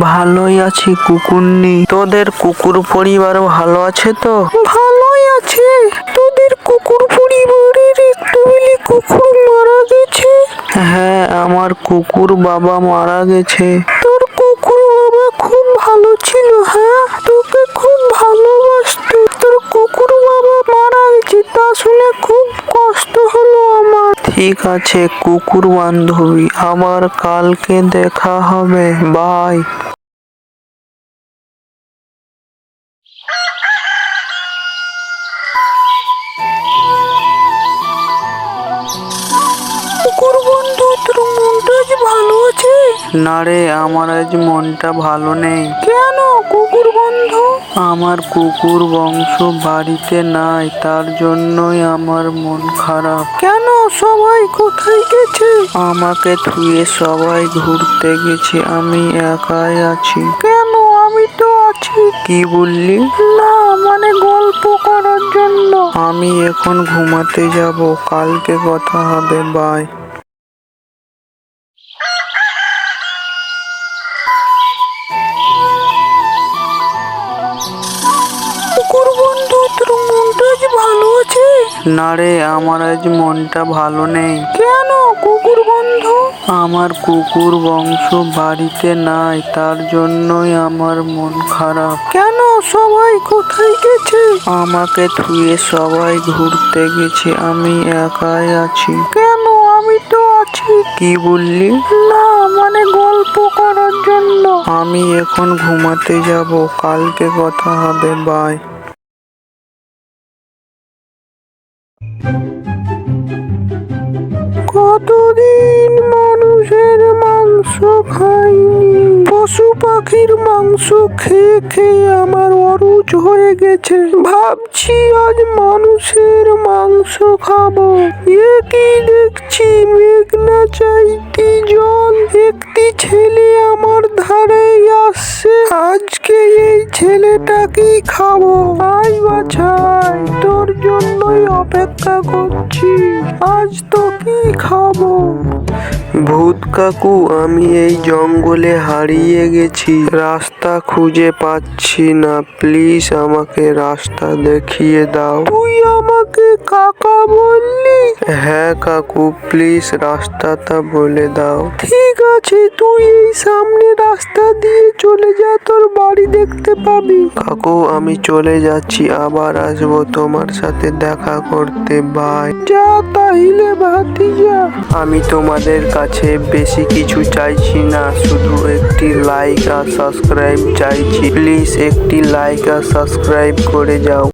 ভালোই আছি কুকুরনি। তোদের কুকুর পরিবার ভালো আছে তো? ভালোই আছে। তোদের কুকুর পরিবারের একটু কুকুর মারা গেছে। হ্যাঁ আমার কুকুর বাবা মারা গেছে। ঠিক আছে কুকুর বান্ধবী আমার কালকে দেখা হবে বাই। কুকুর বন্ধু তোর মনটা ভালো না রে আমার আজ মনটা ভালো নেই। কেন কুকুর বন্ধু? আমার কুকুর বংশ বাড়িতে নাই তার জন্যই আমার মন খারাপ। কেন সবাই কোথায় গেছে? আমাকে ধুয়ে সবাই ঘুরতে গেছে আমি একাই আছি। কেন আমি তো আছি? কি বললি? না মানে গল্প করার জন্য। আমি এখন ঘুমাতে যাব কালকে কথা হবে বাই না রে আমার আজ মনটা ভালো নেই। কেন কুকুর বন্ধু? আমার কুকুর বংশ বাড়িতে নাই তার জন্যই আমার মন খারাপ। কেন সবাই কোথায় গেছে? আমাকে থুয়ে সবাই ঘুরতে গেছে আমি একাই আছি। কেন আমি তো আছি? কি বললি? না মানে গল্প করার জন্য। আমি এখন ঘুমাতে যাব কালকে কথা হবে বাই কতদিন মানুষের মাংস খাইনি? পশু পাখির মাংস খেয়ে খেয়ে আমার অরুচ হয়ে গেছে। ভাবছি আজ মানুষের মাংস খাব। এ কি দেখছি? মেঘনা চাইতে জল। একটি ছেলে আমার ধারে আসছে। আজকে এই ছেলেটাকেই খাব আই বাছাই তোর জন্যই অপেক্ষা করছি। আজ তো কি খাব। ভূত কাকু, আমি এই জঙ্গলে হারিয়ে গেছি। রাস্তা খুঁজে পাচ্ছি না। প্লিজ আমাকে রাস্তা দেখিয়ে দাও। তুই আমাকে কাকা বললি? হ্যাঁ কাকু, প্লিজ রাস্তাটা বলে দাও। ঠিক আছে, তুই এই সামনে রাস্তা দিয়ে চলে যা, তোর বাড়ি দেখতে পাবি কাকু, আমি চলে যাচ্ছি, আবার আসব তোমার সাথে দেখা করতে বাই যা তাইলে ভাতিজা। আমি তোমাদের কাছে বেশি কিছু চাইছি না, শুধু একটি লাইক আর সাবস্ক্রাইব চাইছি। প্লিজ একটি লাইক আর সাবস্ক্রাইব করে যাও।